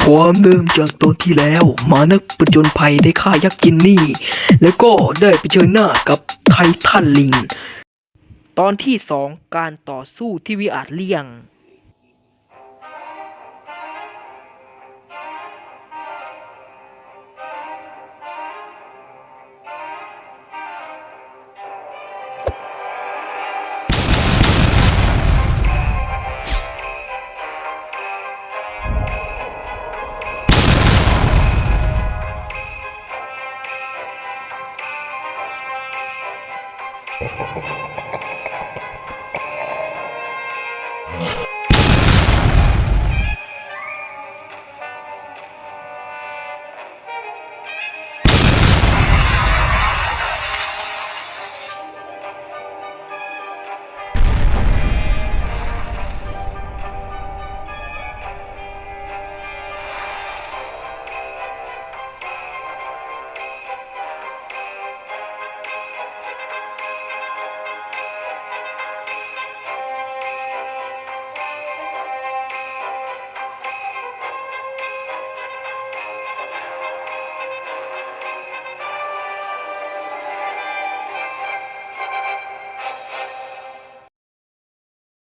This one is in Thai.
ความเดิมจากตอนที่แล้ว มานักผจนภัยได้ฆ่ายักษ์กินนี่ แล้วก็ได้ไปเจอหน้ากับไททันลิง ตอนที่สองการต่อสู้ที่วิอาจเลี่ยง Oh, oh, oh.